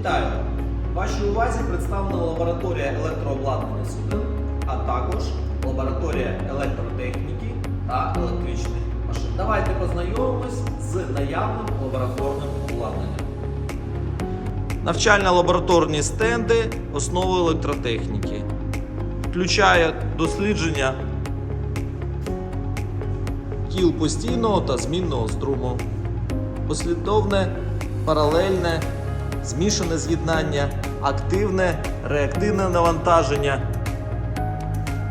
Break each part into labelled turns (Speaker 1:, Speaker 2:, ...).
Speaker 1: Вітаю! Вашій увазі представлена лабораторія електрообладнання суден, а також лабораторія електротехніки та електричних машин. Давайте познайомимось з наявним лабораторним обладнанням. Навчально-лабораторні стенди основи електротехніки. Включає дослідження кіл постійного та змінного струму, послідовне, паралельне, змішане з'єднання, активне, реактивне навантаження,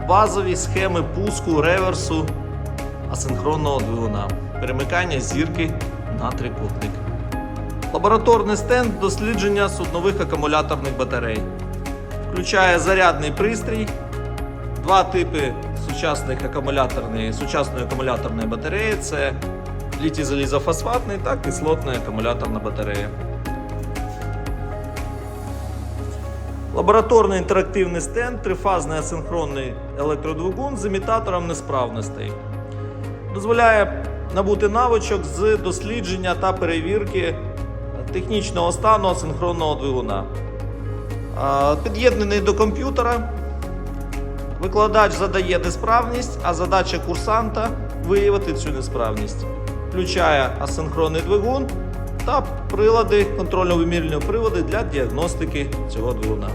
Speaker 1: базові схеми пуску, реверсу, асинхронного двигуна, перемикання зірки на трикутник. Лабораторний стенд дослідження суднових акумуляторних батарей. Включає зарядний пристрій, два типи сучасних акумуляторної, сучасної акумуляторної батареї це літій-залізофосфатний та кислотна акумуляторна батарея. Лабораторний інтерактивний стенд, трифазний асинхронний електродвигун з імітатором несправностей. Дозволяє набути навичок з дослідження та перевірки технічного стану асинхронного двигуна. Під'єднаний до комп'ютера. Викладач задає несправність, а задача курсанта виявити цю несправність. Включає асинхронний двигун та прилади, контрольно-вимірювальні прилади для діагностики цього двигуна.